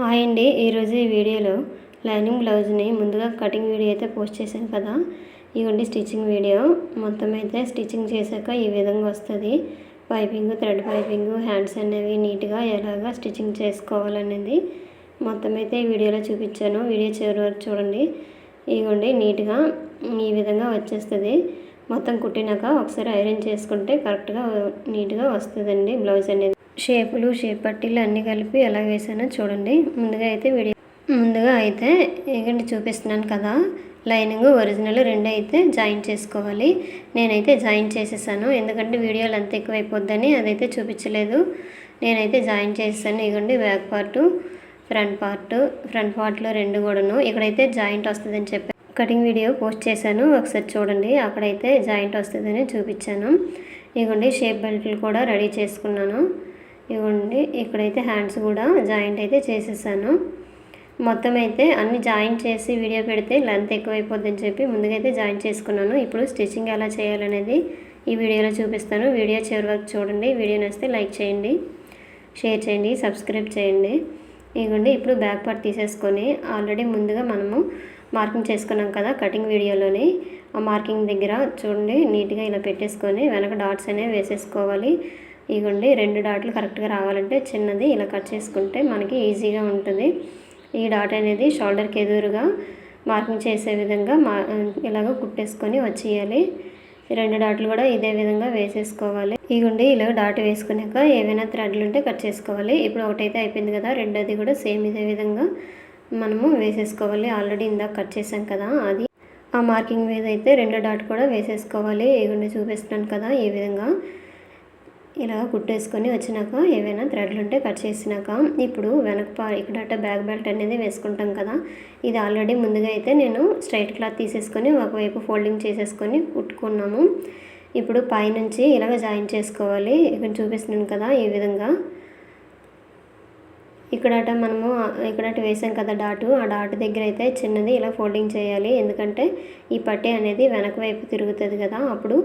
Hi అండి. ఈరోజు ఈ వీడియోలో లైనింగ్ బ్లౌజ్ని ముందుగా కటింగ్ వీడియో అయితే పోస్ట్ చేశాను కదా. ఇవ్వండి స్టిచ్చింగ్ వీడియో. మొత్తం అయితే స్టిచ్చింగ్ చేశాక ఈ విధంగా వస్తుంది. పైపింగ్ థ్రెడ్ పైపింగ్ హ్యాండ్స్ అనేవి నీట్గా ఎలాగా స్టిచ్చింగ్ చేసుకోవాలనేది మొత్తం అయితే ఈ వీడియోలో చూపించాను. వీడియో చివరి వరకు చూడండి. ఇవ్వండి నీట్గా ఈ విధంగా వచ్చేస్తుంది. మొత్తం కుట్టినాక ఒకసారి ఐరన్ చేసుకుంటే కరెక్ట్గా నీట్గా వస్తుందండి బ్లౌజ్ అనేది. షేపులు షేప్ పట్టీలు అన్నీ కలిపి ఎలా వేసానో చూడండి. ముందుగా అయితే వీడియో ముందుగా అయితే ఇకండి చూపిస్తున్నాను కదా. లైనింగ్ ఒరిజినల్ రెండు అయితే జాయిన్ చేసుకోవాలి. నేనైతే జాయిన్ చేసేసాను. ఎందుకంటే వీడియోలు అంత ఎక్కువైపోద్దని అదైతే చూపించలేదు. నేనైతే జాయిన్ చేసేసాను. ఇగండి back part front part front పార్ట్లో రెండు కూడాను. ఇక్కడైతే జాయింట్ వస్తుందని చెప్పి కటింగ్ వీడియో పోస్ట్ చేశాను. ఒకసారి చూడండి. అక్కడైతే జాయింట్ వస్తుందని చూపించాను. ఇగోండి షేప్ బెల్ట్లు కూడా రెడీ చేసుకున్నాను. ఇవ్వండి. ఇక్కడైతే హ్యాండ్స్ కూడా జాయింట్ అయితే చేసేసాను. మొత్తం అయితే అన్ని జాయింట్ చేసి వీడియో పెడితే లెంత్ ఎక్కువైపోద్దని చెప్పి ముందుగా అయితే జాయింట్ చేసుకున్నాను. ఇప్పుడు స్టిచ్చింగ్ ఎలా చేయాలనేది ఈ వీడియోలో చూపిస్తాను. వీడియో చివరి వరకు చూడండి. వీడియో నచ్చితే లైక్ చేయండి. షేర్ చేయండి. సబ్స్క్రైబ్ చేయండి. ఇదిగోండి ఇప్పుడు బ్యాక్ పార్ట్ తీసేసుకొని ఆల్రెడీ ముందుగా మనము మార్కింగ్ చేసుకున్నాం కదా కటింగ్ వీడియోలోని ఆ మార్కింగ్ దగ్గర చూడండి నీట్గా ఇలా పెట్టేసుకొని వెనక డాట్స్ అనేవి వేసేసుకోవాలి. ఇగోండి రెండు డాట్లు కరెక్ట్గా రావాలంటే చిన్నది ఇలా కట్ చేసుకుంటే మనకి ఈజీగా ఉంటుంది. ఈ డాట్ అనేది షోల్డర్కి ఎదురుగా మార్కింగ్ చేసే విధంగా మా ఇలాగ కుట్టేసుకొని వచ్చేయాలి. రెండు డాట్లు కూడా ఇదే విధంగా వేసేసుకోవాలి. ఇగుండి ఇలా డాట్ వేసుకున్నాక ఏవైనా థ్రెడ్లు ఉంటే కట్ చేసుకోవాలి. ఇప్పుడు ఒకటైతే అయిపోయింది కదా రెండోది కూడా సేమ్ ఇదే విధంగా మనము వేసేసుకోవాలి. ఆల్రెడీ ఇందాక కట్ చేసాం కదా అది. ఆ మార్కింగ్ మీద అయితే రెండు డాట్ కూడా వేసేసుకోవాలి. ఇగుండి చూపిస్తున్నాను కదా ఈ విధంగా. ఇలా కుట్టేసుకొని వచ్చినాక ఏవైనా థ్రెడ్లు ఉంటే కట్ చేసినాక ఇప్పుడు వెనక పా ఇక్కడ బ్యాక్ బెల్ట్ అనేది వేసుకుంటాం కదా ఇది ఆల్రెడీ ముందుగా అయితే నేను స్ట్రైట్ క్లాత్ తీసేసుకొని ఒకవైపు ఫోల్డింగ్ చేసేసుకొని కుట్టుకున్నాము. ఇప్పుడు పైనుంచి ఇలాగ జాయిన్ చేసుకోవాలి. ఇక్కడ చూపిస్తున్నాను కదా ఈ విధంగా. ఇక్కడట మనము ఇక్కడట వేసాం కదా డాటు. ఆ డాట్ దగ్గర అయితే చిన్నది ఇలా ఫోల్డింగ్ చేయాలి. ఎందుకంటే ఈ పట్టీ అనేది వెనక వైపు తిరుగుతుంది కదా. అప్పుడు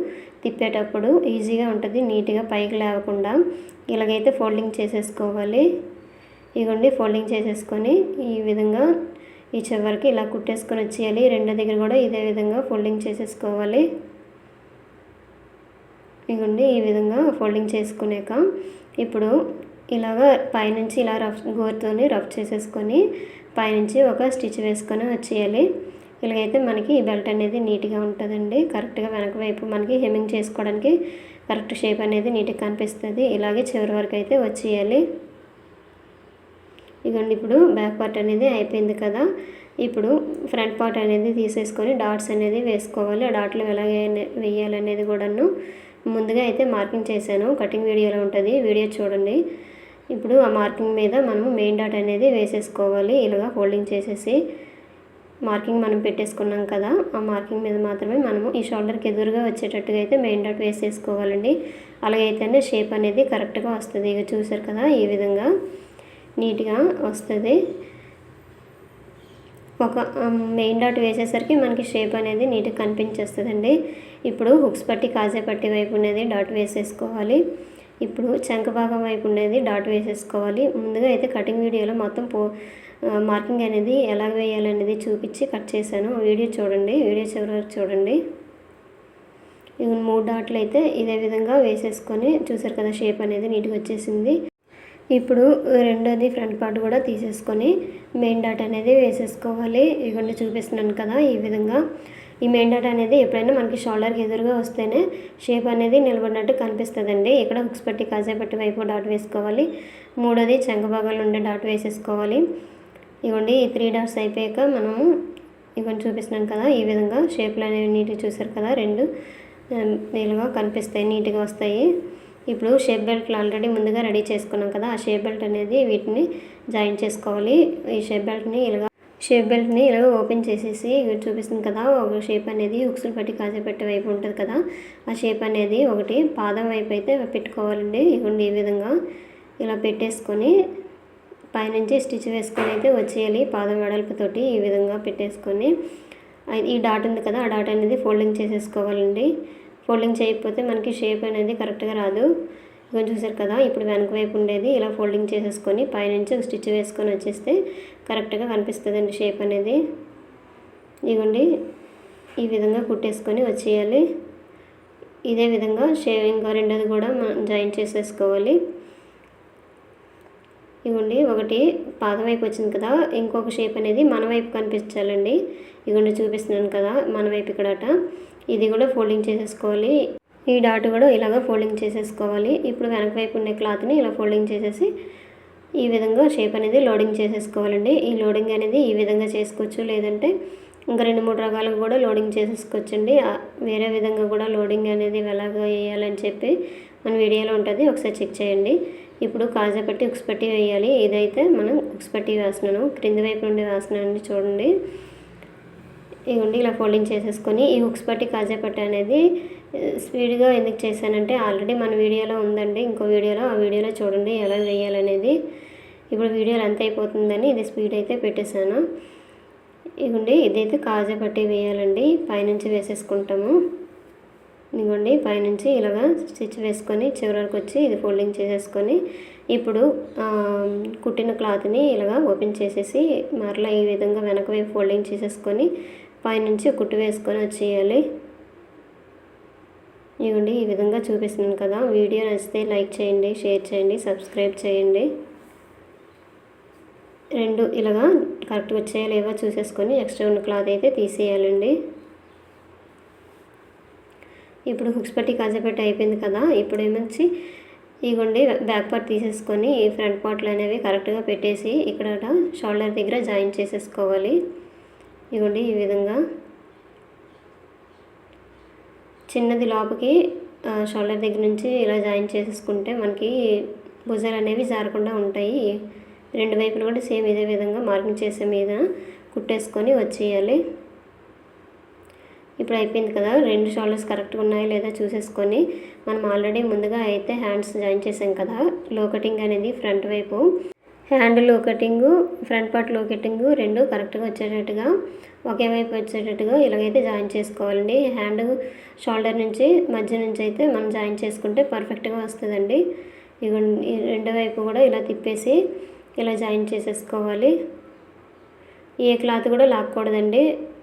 తిప్పేటప్పుడు ఈజీగా ఉంటుంది నీట్గా పైకి లేవకుండా. ఇలాగైతే ఫోల్డింగ్ చేసేసుకోవాలి. ఇగోండి ఫోల్డింగ్ చేసేసుకొని ఈ విధంగా ఈ చివరికి ఇలా కుట్టేసుకొని వచ్చేయాలి. రెండో దగ్గర కూడా ఇదే విధంగా ఫోల్డింగ్ చేసేసుకోవాలి. ఇగోండి ఈ విధంగా ఫోల్డింగ్ చేసుకునేక ఇప్పుడు ఇలాగ పైనుంచి ఇలా రఫ్ గోరుతోని రఫ్ చేసేసుకొని పైనుంచి ఒక స్టిచ్ వేసుకొని వచ్చేయాలి. ఇలాగైతే మనకి ఈ బెల్ట్ అనేది నీట్గా ఉంటుందండి. కరెక్ట్గా వెనక వైపు మనకి హెమ్మింగ్ చేసుకోవడానికి కరెక్ట్ షేప్ అనేది నీట్గా కనిపిస్తుంది. ఇలాగే చివరి వరకు అయితే వచ్చేయాలి. ఇదిగోండి ఇప్పుడు బ్యాక్ పార్ట్ అనేది అయిపోయింది కదా. ఇప్పుడు ఫ్రంట్ పార్ట్ అనేది తీసేసుకొని డాట్స్ అనేది వేసుకోవాలి. ఆ డాట్లు ఎలాగే వేయాలనేది కూడాను ముందుగా అయితే మార్కింగ్ చేశాను. కటింగ్ వీడియోలో ఉంటుంది. వీడియో చూడండి. ఇప్పుడు ఆ మార్కింగ్ మీద మనము మెయిన్ డాట్ అనేది వేసేసుకోవాలి. ఇలాగా ఫోల్డింగ్ చేసేసి మార్కింగ్ మనం పెట్టేసుకున్నాం కదా ఆ మార్కింగ్ మీద మాత్రమే మనము ఈ షోల్డర్కి ఎదురుగా వచ్చేటట్టుగా అయితే మెయిన్ డాట్ వేసేసుకోవాలండి. అలాగైతేనే షేప్ అనేది కరెక్ట్గా వస్తుంది. ఇక చూసారు కదా ఈ విధంగా నీట్గా వస్తుంది. ఒక మెయిన్ డాట్ వేసేసరికి మనకి షేప్ అనేది నీట్గా కనిపించేస్తుందండి. ఇప్పుడు హుక్స్ పట్టి కాజే పట్టి వైపు అనేది డాట్ వేసేసుకోవాలి. ఇప్పుడు చంక భాగం వైపు ఉండేది డాట్ వేసేసుకోవాలి. ముందుగా అయితే కటింగ్ వీడియోలో మొత్తం పో మార్కింగ్ అనేది ఎలా వేయాలనేది చూపించి కట్ చేశాను. వీడియో చూడండి వీడియో చివరి వరకు చూడండి. ఇవి మూడు డాట్లు అయితే ఇదే విధంగా వేసేసుకొని చూసారు కదా షేప్ అనేది నీట్గా వచ్చేసింది. ఇప్పుడు రెండోది ఫ్రంట్ పార్ట్ కూడా తీసేసుకొని మెయిన్ డాట్ అనేది వేసేసుకోవాలి. ఇవన్నీ చూపిస్తున్నాను కదా ఈ విధంగా. ఈ మెయిన్ డాట్ అనేది ఎప్పుడైనా మనకి షోల్డర్కి ఎదురుగా వస్తేనే షేప్ అనేది నిలబడినట్టు కనిపిస్తుందండి. ఇక్కడ హుక్స్ పట్టి కాజా పట్టి వైపు డాట్ వేసుకోవాలి. మూడోది చెంగభాగాలు ఉండే డాట్ వేసేసుకోవాలి. ఇవ్వండి ఈ త్రీ డాట్స్ అయిపోయాక మనము ఇవన్నీ చూపిస్తున్నాను కదా ఈ విధంగా షేప్లు అనేవి నీట్గా చూసారు కదా రెండు నీళ్ళుగా కనిపిస్తాయి నీట్గా వస్తాయి. ఇప్పుడు షేప్ బెల్ట్లు ఆల్రెడీ ముందుగా రెడీ చేసుకున్నాం కదా ఆ షేప్ బెల్ట్ అనేది వీటిని జాయిన్ చేసుకోవాలి. ఈ షేప్ బెల్ట్ని ఇలాగా షేప్ బెల్ట్ని ఇలా ఓపెన్ చేసేసి ఇక్కడ చూపిస్తుంది కదా ఒక షేప్ అనేది ఉక్సులు పట్టి కాజపెట్టే వైపు ఉంటుంది కదా ఆ షేప్ అనేది ఒకటి పాదం వైపు అయితే పెట్టుకోవాలండి. ఇవ్వండి ఈ విధంగా ఇలా పెట్టేసుకొని పైనుంచి స్టిచ్ వేసుకొని అయితే వచ్చేయాలి పాదం వెడల్పుతోటి ఈ విధంగా పెట్టేసుకొని. ఈ డాట్ ఉంది కదా ఆ డాట్ అనేది ఫోల్డింగ్ చేసేసుకోవాలండి. ఫోల్డింగ్ చేయకపోతే మనకి షేప్ అనేది కరెక్ట్గా రాదు. ఇదిగో చూసారు కదా ఇప్పుడు వెనక వైపు ఉండేది ఇలా ఫోల్డింగ్ చేసేసుకొని పైనుంచి ఒక స్టిచ్ వేసుకొని వచ్చేస్తే కరెక్ట్గా కనిపిస్తుందండి షేప్ అనేది. ఇదిగోండి ఈ విధంగా కుట్టేసుకొని వచ్చేయాలి. ఇదే విధంగా షేవింగ్ రెండోది కూడా మనం జాయిన్ చేసేసుకోవాలి. ఇవ్వండి ఒకటి పాదం వైపు వచ్చింది కదా ఇంకొక షేప్ అనేది మన వైపు కనిపించాలండి. ఇవ్వండి చూపిస్తున్నాను కదా మన వైపు ఇక్కడట. ఇది కూడా ఫోల్డింగ్ చేసేసుకోవాలి. ఈ డాట్ కూడా ఇలాగ ఫోల్డింగ్ చేసేసుకోవాలి. ఇప్పుడు వెనక వైపు ఉండే క్లాత్ని ఇలా ఫోల్డింగ్ చేసేసి ఈ విధంగా షేప్ అనేది లోడింగ్ చేసేసుకోవాలండి. ఈ లోడింగ్ అనేది ఈ విధంగా చేసుకోవచ్చు. లేదంటే ఇంకా రెండు మూడు రకాలుగా కూడా లోడింగ్ చేసేసుకోవచ్చండి. వేరే విధంగా కూడా లోడింగ్ అనేది ఎలాగ వేయాలని చెప్పి మన వీడియోలో ఉంటుంది. ఒకసారి చెక్ చేయండి. ఇప్పుడు కాజా పట్టి ఉక్స్ పట్టి వేయాలి. ఇదైతే మనం ఉక్స్ పట్టి వేస్తున్నాను క్రింది వైపు నుండి వేస్తున్నాను చూడండి. ఇవ్వండి ఇలా ఫోల్డింగ్ చేసేసుకొని ఈ హుక్స్ పట్టి కాజాపట్టి అనేది స్పీడ్గా ఎందుకు చేశానంటే ఆల్రెడీ మన వీడియోలో ఉందండి ఇంకో వీడియోలో ఆ వీడియోలో చూడండి ఎలా వేయాలనేది. ఇప్పుడు వీడియోలో అంత అయిపోతుందని ఇది స్పీడ్ అయితే పెట్టేశాను. ఇదిగోండి ఇదైతే కాజా పట్టి వేయాలండి పైనుంచి వేసేసుకుంటాము. ఇదిగోండి పైనుంచి ఇలాగా స్టిచ్ వేసుకొని చివరి వరకు వచ్చి ఇది ఫోల్డింగ్ చేసేసుకొని ఇప్పుడు కుట్టిన క్లాత్ని ఇలాగా ఓపెన్ చేసేసి మరలా ఈ విధంగా వెనక వైపు ఫోల్డింగ్ చేసేసుకొని పైనుంచి కుట్టు వేసుకొని వచ్చేయాలి. ఇవ్వండి ఈ విధంగా చూపిస్తున్నాను కదా. వీడియో నచ్చితే లైక్ చేయండి షేర్ చేయండి సబ్స్క్రైబ్ చేయండి. రెండు ఇలాగా కరెక్ట్గా వచ్చేయాలేవో చూసేసుకొని ఎక్స్ట్రా ఉన్న క్లాత్ అయితే తీసేయాలండి. ఇప్పుడు హుక్స్ పట్టి కాజాపెట్టి అయిపోయింది కదా. ఇప్పుడు ఏమొచ్చి ఇగోండి బ్యాక్ పార్ట్ తీసేసుకొని ఈ ఫ్రంట్ పార్ట్లు అనేవి కరెక్ట్గా పెట్టేసి ఇక్కడ షోల్డర్ దగ్గర జాయిన్ చేసేసుకోవాలి. ఇదిగోండి ఈ విధంగా చిన్నది లోపకి షోల్డర్ దగ్గర నుంచి ఇలా జాయిన్ చేసేసుకుంటే మనకి భుజాలు అనేవి జారకుండా ఉంటాయి. రెండు వైపులు కూడా సేమ్ ఇదే విధంగా మార్కింగ్ చేసే మీద కుట్టేసుకొని వచ్చేయాలి. ఇప్పుడు అయిపోయింది కదా రెండు షోల్డర్స్ కరెక్ట్గా ఉన్నాయో లేదా చూసేసుకొని మనం ఆల్రెడీ ముందుగా అయితే హ్యాండ్స్ జాయిన్ చేసాం కదా లో కటింగ్ అనేది ఫ్రంట్ వైపు. హ్యాండ్లో కటింగు ఫ్రంట్ పార్ట్లో కటింగు రెండు కరెక్ట్గా వచ్చేటట్టుగా ఒకే వైపు వచ్చేటట్టుగా ఇలాగైతే జాయిన్ చేసుకోవాలండి. హ్యాండ్ షోల్డర్ నుంచి మధ్య నుంచి అయితే మనం జాయిన్ చేసుకుంటే పర్ఫెక్ట్గా వస్తుందండి. ఇగో ఈ వైపు కూడా ఇలా తిప్పేసి ఇలా జాయిన్ చేసేసుకోవాలి. ఏ క్లాత్ కూడా లాక్కూడదండి.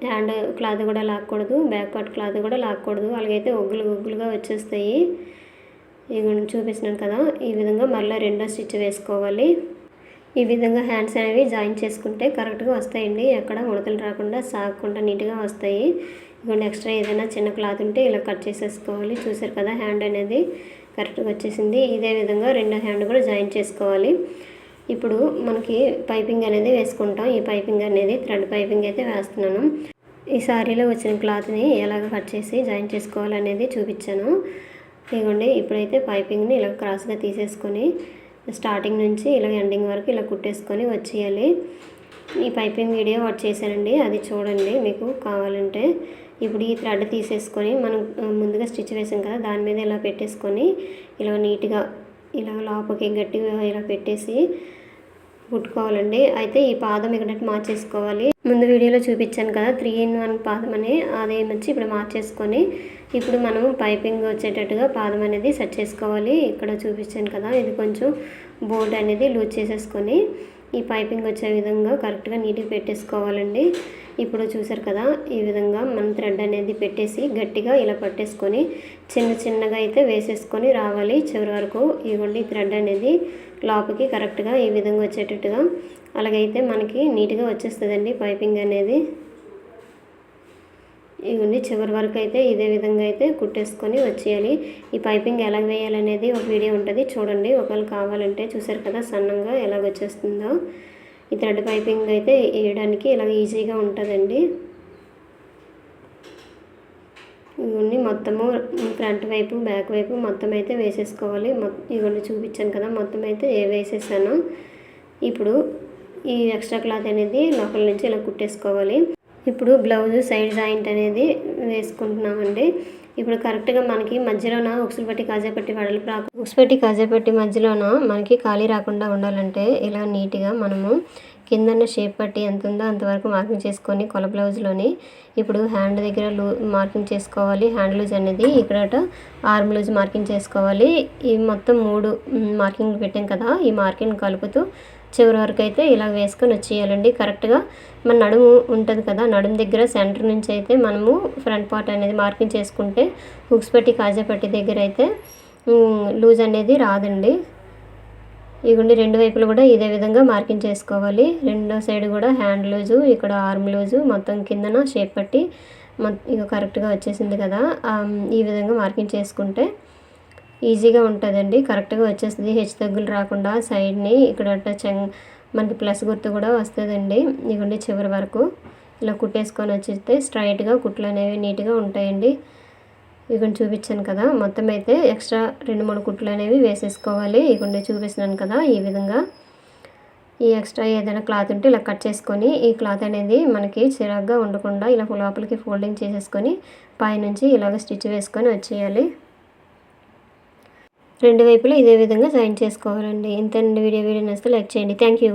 హ్యాండ్ క్లాత్ కూడా లాక్కూడదు బ్యాక్ పార్ట్ క్లాత్ కూడా లాక్కూడదు. అలాగైతే ఒగ్గులు ఒగ్గులుగా వచ్చేస్తాయి. ఇవి చూపిస్తున్నాను కదా ఈ విధంగా మళ్ళీ రెండో స్టిచ్ వేసుకోవాలి. ఈ విధంగా హ్యాండ్స్ అనేవి జాయిన్ చేసుకుంటే కరెక్ట్గా వస్తాయండి. ఎక్కడ ముడతలు రాకుండా సాగకుండా నీట్గా వస్తాయి. ఇదిగోండి ఎక్స్ట్రా ఏదైనా చిన్న క్లాత్ ఉంటే ఇలా కట్ చేసేసుకోవాలి. చూసారు కదా హ్యాండ్ అనేది కరెక్ట్గా వచ్చేసింది. ఇదే విధంగా రెండో హ్యాండ్ కూడా జాయిన్ చేసుకోవాలి. ఇప్పుడు మనకి పైపింగ్ అనేది వేసుకుంటాం. ఈ పైపింగ్ అనేది థ్రెడ్ పైపింగ్ అయితే వేస్తున్నాను. ఈ సారీలో వచ్చిన క్లాత్ని ఎలాగ కట్ చేసి జాయిన్ చేసుకోవాలనేది చూపించాను. ఇదిగోండి ఇప్పుడైతే పైపింగ్ని ఇలా క్రాస్గా తీసేసుకొని స్టార్టింగ్ నుంచి ఇలా ఎండింగ్ వరకు ఇలా కుట్టేసుకొని వచ్చేయాలి. ఈ పైపింగ్ వీడియో వాట్ చేశానండి అది చూడండి మీకు కావాలంటే. ఇప్పుడు ఈ థ్రెడ్ తీసేసుకొని మనం ముందుగా స్టిచ్ వేసాం కదా దాని మీద ఇలా పెట్టేసుకొని ఇలా నీట్గా ఇలా లోపలికి గట్టిగా ఇలా పెట్టేసి కుట్టుకోవాలండి అయితే ఈ పాదం ఇక్కడ మార్చేసుకోవాలి. ముందు వీడియోలో చూపించాను కదా త్రీ ఇన్ వన్ పాదం అని అదే వచ్చి ఇప్పుడు మార్చేసుకొని ఇప్పుడు మనం పైపింగ్ వచ్చేటట్టుగా పాదం అనేది సెట్ చేసుకోవాలి. ఇక్కడ చూపించాను కదా ఇది కొంచెం బోర్డ్ అనేది లూజ్ చేసేసుకొని ఈ పైపింగ్ వచ్చే విధంగా కరెక్ట్గా నీట్గా పెట్టేసుకోవాలండి. ఇప్పుడు చూసారు కదా ఈ విధంగా మనం థ్రెడ్ అనేది పెట్టేసి గట్టిగా ఇలా పట్టేసుకొని చిన్న చిన్నగా అయితే వేసేసుకొని రావాలి. చివరి వరకు ఇవ్వండి థ్రెడ్ అనేది లోపలికి కరెక్ట్గా ఈ విధంగా వచ్చేటట్టుగా. అలాగైతే మనకి నీట్గా వచ్చేస్తుందండి పైపింగ్ అనేది. ఇవన్నీ చివరి వరకు అయితే ఇదే విధంగా అయితే కుట్టేసుకొని వచ్చేయాలి. ఈ పైపింగ్ ఎలా వేయాలనేది ఒక వీడియో ఉంటుంది చూడండి. ఒకవేళ కావాలంటే చూసారు కదా సన్నంగా ఎలాగ వచ్చేస్తుందో. ఈ థ్రెడ్ పైపింగ్ అయితే వేయడానికి ఇలా ఈజీగా ఉంటుందండి. ఇవన్నీ మొత్తము ఫ్రంట్ వైపు బ్యాక్ వైపు మొత్తం అయితే వేసేసుకోవాలి. ఇవన్నీ చూపించాను కదా మొత్తం అయితే ఏ వేసేసాను. ఇప్పుడు ఈ ఎక్స్ట్రా క్లాత్ అనేది లోపల నుంచి ఇలా కుట్టేసుకోవాలి. ఇప్పుడు బ్లౌజ్ సైడ్ జాయింట్ అనేది వేసుకుంటున్నామండి. ఇప్పుడు కరెక్ట్గా మనకి మధ్యలోన ఉక్సులు పట్టి కాజాపట్టి వడలు రాకు ఉక్సు పట్టి కాజాపట్టి మధ్యలోన మనకి ఖాళీ రాకుండా ఉండాలంటే ఇలా నీట్గా మనము కిందన్న షేప్ పట్టి ఎంత ఉందో అంతవరకు మార్కింగ్ చేసుకొని కొల బ్లౌజ్లోని ఇప్పుడు హ్యాండ్ దగ్గర లూ మార్కింగ్ చేసుకోవాలి. హ్యాండ్ లూజ్ అనేది ఇక్కడ ఆర్మ్ లూజ్ మార్కింగ్ చేసుకోవాలి. ఈ మొత్తం మూడు మార్కింగ్ పెట్టాం కదా ఈ మార్కింగ్ కలుపుతూ చివరి వరకు అయితే ఇలా వేసుకొని వచ్చేయాలండి. కరెక్ట్గా మన నడుము ఉంటుంది కదా నడుము దగ్గర సెంటర్ నుంచి అయితే మనము ఫ్రంట్ పార్ట్ అనేది మార్కింగ్ చేసుకుంటే హుక్స్ పెట్టి కాజా పెట్టి దగ్గర అయితే లూజ్ అనేది రాదండి. ఇగుండి రెండు వైపులు కూడా ఇదే విధంగా మార్కింగ్ చేసుకోవాలి. రెండో సైడ్ కూడా హ్యాండ్ లూజు ఇక్కడ ఆర్మ్ లూజు మొత్తం కిందన షేప్ పట్టి ఇక కరెక్ట్గా వచ్చేసింది కదా. ఈ విధంగా మార్కింగ్ చేసుకుంటే ఈజీగా ఉంటుందండి. కరెక్ట్గా వచ్చేస్తుంది. హెచ్చు తగ్గులు రాకుండా సైడ్ని ఇక్కడ చెంగ్ మనకి ప్లస్ గుర్తు కూడా వస్తుందండి ఇదిగోండి చివరి వరకు. ఇలా కుట్టేసుకొని వచ్చేస్తే స్ట్రైట్గా కుట్లు అనేవి నీట్గా ఉంటాయండి. ఇక్కడ చూపించాను కదా. మొత్తం అయితే ఎక్స్ట్రా రెండు మూడు కుట్లు అనేవి వేసేసుకోవాలి. ఇక్కడ చూపిస్తున్నాను కదా ఈ విధంగా. ఈ ఎక్స్ట్రా ఏదైనా క్లాత్ ఉంటే ఇలా కట్ చేసుకొని ఈ క్లాత్ అనేది మనకి చిరాగ్గా ఉండకుండా ఇలా లోపలికి ఫోల్డింగ్ చేసేసుకొని పైనుంచి ఇలాగ స్టిచ్ వేసుకొని వచ్చేయాలి. రెండు వైపులా ఇదే విధంగా జాయిన్ చేసుకోవాలండి. ఇంత వీడియో. వీడియో నచ్చితే లైక్ చేయండి. Thank you.